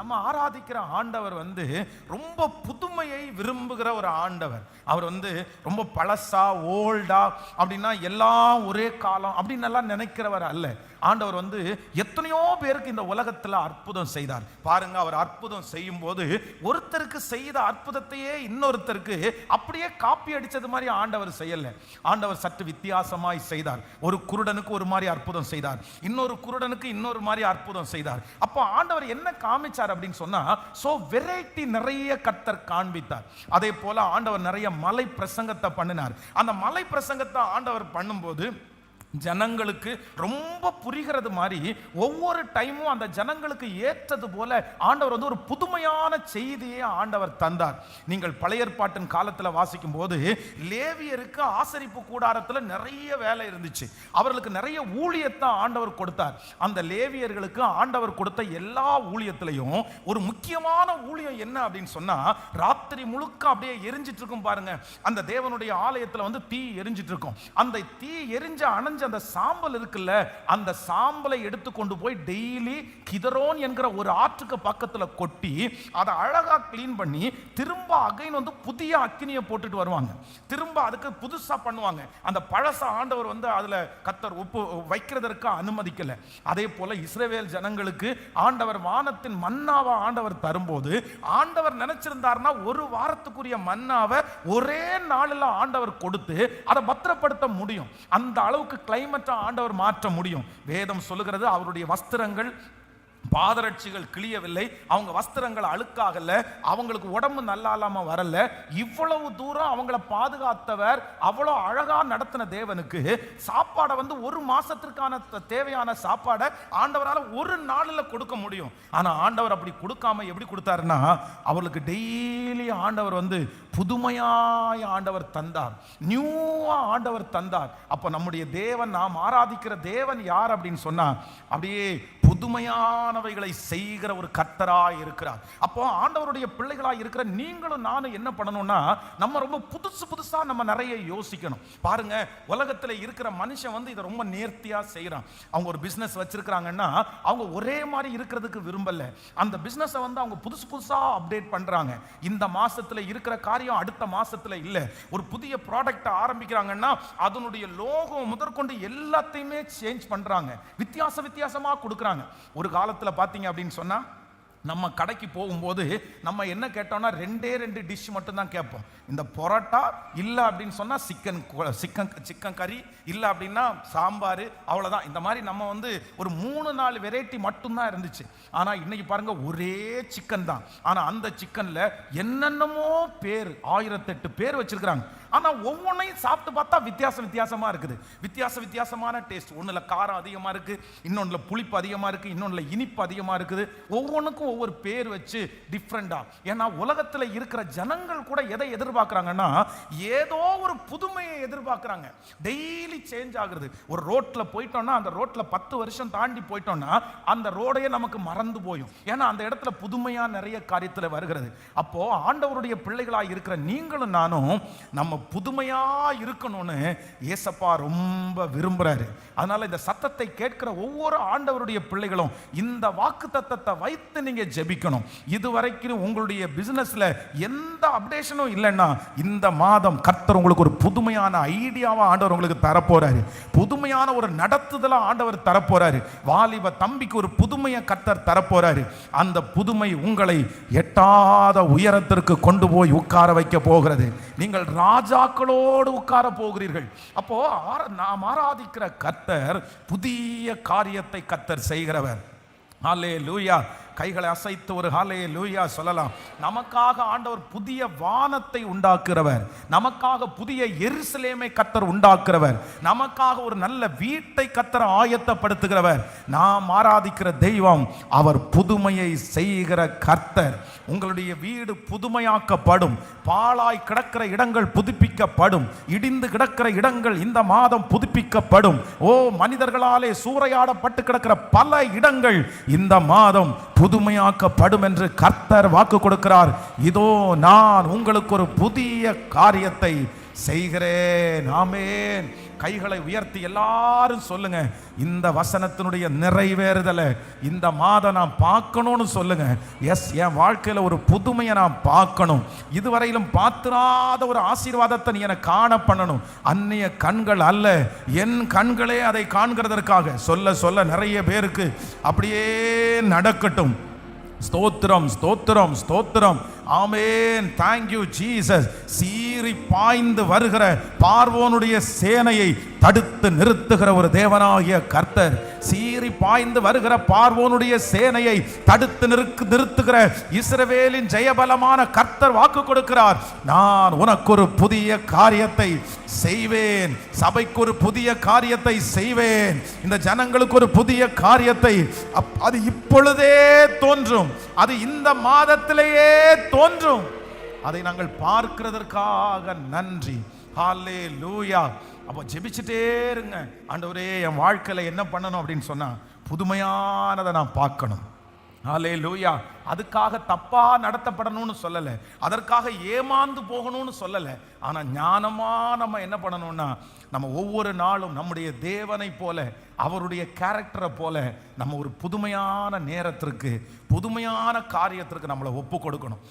நம்ம ஆராதிக்கிற ஆண்டவர் வந்து ரொம்ப புதுமையை விரும்புகிற ஒரு ஆண்டவர். அவர் வந்து ரொம்ப பழசா ஓல்டா அப்படின்னா எல்லாம் ஒரே காலம் அப்படின்னு எல்லாம் நினைக்கிறவர் அல்ல. ஆண்டவர் வந்து எத்தனையோ பேருக்கு இந்த உலகத்தில் அற்புதம் செய்தார். பாருங்க அவர் அற்புதம் செய்யும் போது ஒருத்தருக்கு செய்த அற்புதத்தையே இன்னொருத்தருக்கு அப்படியே காப்பி அடிச்சது மாதிரி ஆண்டவர் செய்யலை. ஆண்டவர் சற்று வித்தியாசமாய் செய்தார். ஒரு குருடனுக்கு ஒரு மாதிரி அற்புதம் செய்தார். இன்னொரு குருடனுக்கு இன்னொரு மாதிரி அற்புதம் செய்தார். அப்போ ஆண்டவர் என்ன காமிச்சார்? அப்படின்னு சொன்னா சோ வெரைட்டி நிறைய கர்த்தர் காண்பித்தார். அதே போல ஆண்டவர் நிறைய மலை பிரசங்கத்தை பண்ணினார். அந்த மலை பிரசங்கத்தை ஆண்டவர் பண்ணும்போது ஜனங்களுக்கு ரொம்ப புரிகிறது மாதிரி ஒவ்வொரு டைமும் அந்த ஜனங்களுக்கு ஏற்றது போல ஆண்டவர் வந்து ஒரு புதுமையான செய்தியை ஆண்டவர் தந்தார். நீங்கள் பழைய ஏற்பாட்டின் காலத்தில் வாசிக்கும் போது லேவியருக்கு ஆசரிப்பு கூடாரத்தில் நிறைய வேலை இருந்துச்சு. அவர்களுக்கு நிறைய ஊழியத்தை ஆண்டவர் கொடுத்தார். அந்த லேவியர்களுக்கு ஆண்டவர் கொடுத்த எல்லா ஊழியத்திலையும் ஒரு முக்கியமான ஊழியம் என்ன அப்படின்னு சொன்னால் ராத்திரி முழுக்க அப்படியே எரிஞ்சிட்டு இருக்கும் பாருங்க. அந்த தேவனுடைய ஆலயத்தில் வந்து தீ எரிஞ்சிட்டு இருக்கும். அந்த தீ எரிஞ்ச அணைஞ்ச அந்த சாம்பல் இருக்குல்ல அந்த சாம்பலை எடுத்து கொண்டு போய் டெய்லி கிதரோன் என்கிற ஒரு ஆற்றுக்கு பக்கத்துல கொட்டி அதை அழகாக க்ளீன் பண்ணி திரும்ப அகைன் வந்து புதிய அக்கினியை போட்டுட்டு வருவாங்க. திரும்ப அதுக்கு புதுசா பண்ணுவாங்க. அந்த பழச ஆண்டவர் வந்து அதில் கத்தர் உப்பு வைக்கிறதற்கு அனுமதிக்கல. அதே போல இஸ்ரேவேல் ஜனங்களுக்கு ஆண்டவர் வானத்தின் மன்னாவை ஆண்டவர் தரும்போது ஆண்டவர் நினைச்சிருந்தார்னா ஒரு வாரத்துக்குரிய மன்னாவை ஒரே நாளில் ஆண்டவர் கொடுத்து அதை பத்திரப்படுத்த முடியும். அந்த அளவுக்கு கிளைமேட்டை ஆண்டவர் மாற்ற முடியும். வேதம் சொல்லுகிறது அவருடைய வஸ்திரங்கள் பாதரட்சிகள் கிளியவில்லை. அவங்க வஸ்திரங்கள் அழுக்காகல. அவங்களுக்கு உடம்பு நல்லா இல்லாம வரல. இவ்வளவு தூரம் அவங்கள பாதுகாத்தவர் அவ்வளோ அழகா நடத்தின தேவனுக்கு சாப்பாடை வந்து ஒரு மாசத்திற்கான தேவையான சாப்பாடை ஆண்டவரால் ஒரு நாளில் கொடுக்க முடியும். ஆனா ஆண்டவர் அப்படி கொடுக்காம எப்படி கொடுத்தாருன்னா அவர்களுக்கு டெய்லி ஆண்டவர் வந்து புதுமையாய் ஆண்டவர் தந்தார். நியூவா ஆண்டவர் தந்தார். அப்போ நம்முடைய தேவன் நாம் ஆராதிக்கிற தேவன் யார் அப்படின்னு சொன்னா அப்படியே புதுமையானவைகளை செய்கிற ஒரு கர்த்தராக இருக்கிறார். அப்போ ஆண்டவருடைய பிள்ளைகளாக இருக்கிற நீங்களும் நானும் என்ன பண்ணணும்னா நம்ம ரொம்ப புதுசு புதுசாக நம்ம நிறைய யோசிக்கணும். பாருங்க உலகத்தில் இருக்கிற மனுஷன் வந்து இதை ரொம்ப நேர்த்தியாக செய்கிறான் அவங்க ஒரு பிஸ்னஸ் வச்சிருக்கிறாங்கன்னா அவங்க ஒரே மாதிரி இருக்கிறதுக்கு விரும்பல. அந்த பிஸ்னஸை வந்து அவங்க புதுசு புதுசாக அப்டேட் பண்ணுறாங்க இந்த மாதத்தில் இருக்கிற காரியம் அடுத்த மாதத்தில் இல்லை. ஒரு புதிய ப்ராடக்டை ஆரம்பிக்கிறாங்கன்னா அதனுடைய லோகம் முதற்கொண்டு எல்லாத்தையுமே சேஞ்ச் பண்ணுறாங்க வித்தியாச வித்தியாசமாக கொடுக்குறாங்க. ஒரு காலத்துல பார்த்தீங்க அப்படின்னு சொன்னா நம்ம கடைக்கு போகும்போது நம்ம என்ன கேட்டோம்னா ரெண்டே ரெண்டு டிஷ் மட்டும்தான் கேட்போம். இந்த பொரோட்டா இல்லை அப்படின்னு சொன்னால் சிக்கன் சிக்கன் சிக்கன் கறி இல்லை அப்படின்னா சாம்பார் அவ்வளோதான் இந்த மாதிரி நம்ம வந்து ஒரு மூணு நாலு வெரைட்டி மட்டும்தான் இருந்துச்சு. ஆனால் இன்னைக்கு பாருங்க ஒரே சிக்கன் தான். ஆனால் அந்த சிக்கனில் என்னென்னமோ பேர் ஆயிரத்தெட்டு பேர் வச்சிருக்கிறாங்க. ஆனால் ஒவ்வொன்றையும் சாப்பிட்டு பார்த்தா வித்தியாசம் வித்தியாசமாக இருக்குது. வித்தியாச வித்தியாசமான டேஸ்ட் ஒன்றில் காரம் அதிகமாக இருக்குது இன்னொன்றில் புளிப்பு அதிகமாக இருக்குது இன்னொன்றில் இனிப்பு அதிகமாக இருக்குது. ஒவ்வொன்றுக்கும் ஒவ்வொரு பேர் வச்சு டிஃப்ரெண்டாக ஏன்னா உலகத்தில் இருக்கிற ஜனங்கள் கூட எதை எதிர்பார்க்குறாங்கன்னா ஏதோ ஒரு புதுமையை எதிர்பார்க்குறாங்க. டெய்லி சேஞ்ச் ஆகுறது. ஒரு ரோட்டில் போயிட்டோம்னா அந்த ரோட்டில் பத்து வருஷம் தாண்டி போயிட்டோம்னா அந்த ரோடையே நமக்கு மறந்து போயும். ஏன்னா அந்த இடத்துல புதுமையாக நிறைய காரியத்தில் வருகிறது. அப்போது ஆண்டவருடைய பிள்ளைகளாக இருக்கிற நீங்களும் நானும் நம்ம புதுமையா இருக்கணும்னு ஏசப்பா ரொம்ப விரும்புறாரு. அதனால இந்த சத்தத்தை கேட்கிற ஒவ்வொரு ஆண்டவருடைய பிள்ளைகளும் இந்த வாக்கு தத்தத்தை வைத்து நீங்க ஜெபிக்கணும். இதுவரைக்கும் உங்களுடைய பிசினஸ்ல எந்த அப்டேஷனும் இல்லைன்னா இந்த மாதம் கர்த்தர் உங்களுக்கு ஒரு புதுமையான ஐடியாவா ஆண்டவர் உங்களுக்கு தரப்போறாரு. புதுமையான ஒரு நடத்துதலா ஆண்டவர் தரப்போறாரு. வாலிப தம்பிக்கு ஒரு புதுமையை கர்த்தர் தரப்போறாரு. அந்த புதுமை உங்களை எட்டாத உயரத்திற்கு கொண்டு போய் உட்கார வைக்க போகிறது. நீங்கள் ராஜாக்களோடு உட்கார போகிறீர்கள். அப்போ ஆர- நாம் ஆராதிக்கிற கத்தர் புதிய காரியத்தை கத்தர் செய்கிறவர். அல்லே லூயா கைகளை அசைத்து ஒரு ஹாலே லூயா சொல்லலாம். நமக்காக ஆண்டவர் புதிய வானத்தை உண்டாக்குறவர். நமக்காக புதிய எருசலேமை கத்தர் உண்டாக்குறவர். நமக்காக ஒரு நல்ல வீட்டை கத்தர் ஆயத்தப்படுத்துகிறவர். நாம் ஆராதிக்கிற தெய்வம் அவர் புதுமையை செய்கிற கர்த்தர். உங்களுடைய வீடு புதுமையாக்கப்படும். பாலாய் கிடக்கிற இடங்கள் புதுப்பிக்கப்படும். இடிந்து கிடக்கிற இடங்கள் இந்த மாதம் புதுப்பிக்கப்படும். ஓ மனிதர்களாலே சூறையாடப்பட்டு கிடக்கிற பல இடங்கள் இந்த மாதம் புதுமையாக்கப்படும் என்று கர்த்தர் வாக்கு கொடுக்கிறார். இதோ நான் உங்களுக்கு ஒரு புதிய காரியத்தை செய்கிறேன். ஆமேன். கைகளை உயர்த்தி எல்லாரும் சொல்லுங்க. இந்த வசனத்தினுடைய நிறைவேறுதலை இந்த மாதம் நான் பார்க்கணும்னு சொல்லுங்க. எஸ் என் வாழ்க்கையில் ஒரு புதுமையை நான் பார்க்கணும். இதுவரையிலும் பார்த்திராத ஒரு ஆசீர்வாதத்தை நீ எனக்கு காண பண்ணணும். அந்நிய கண்கள் அல்ல என் கண்களே அதை காண்கிறதற்காக. சொல்ல சொல்ல நிறைய பேருக்கு அப்படியே நடக்கட்டும். ஸ்தோத்திரம் ஸ்தோத்திரம் ஸ்தோத்திரம். ஆமேன். தேங்க்யூ ஜீசஸ் சீறி பாய்ந்து வருகிற பார்வோனுடைய சேனையை தடுத்து நிறுத்துகிற ஒரு தேவனாகிய கர்த்தர் சீறி பாய்ந்து வருகிற பார்வோனுடைய சேனையை தடுத்து நிறுக்கு நிறுத்துகிற இஸ்ரவேலின் ஜெயபலமான கர்த்தர் வாக்கு கொடுக்கிறார். நான் உனக்கு ஒரு புதிய காரியத்தை செய்வேன். சபைக்கு ஒரு புதிய காரியத்தை செய்வேன். இந்த ஜனங்களுக்கு ஒரு புதிய காரியத்தை அப்- அது இப்பொழுதே தோன்றும். அது இந்த மாதத்திலேயே தோன்றும். அதை நாங்கள் பார்க்கிறதற்காக நன்றி. ஹாலே லூயா அப்போ ஜெபிச்சுட்டே இருங்க. ஆண்டவரே என் வாழ்க்கையில் என்ன பண்ணணும் அப்படின்னு சொன்னால் புதுமையானதை நான் பார்க்கணும். ஹாலே லூயா அதுக்காக தப்பாக நடத்தப்படணும்னு சொல்லலை. அதற்காக ஏமாந்து போகணும்னு சொல்லலை. ஆனால் ஞானமாக நம்ம என்ன பண்ணணும்னா நம்ம ஒவ்வொரு நாளும் நம்முடைய தேவனை போல அவருடைய கேரக்டரை போல நம்ம ஒரு புதுமையான நேரத்திற்கு புதுமையான காரியத்திற்கு நம்மளை ஒப்பு கொடுக்கணும்.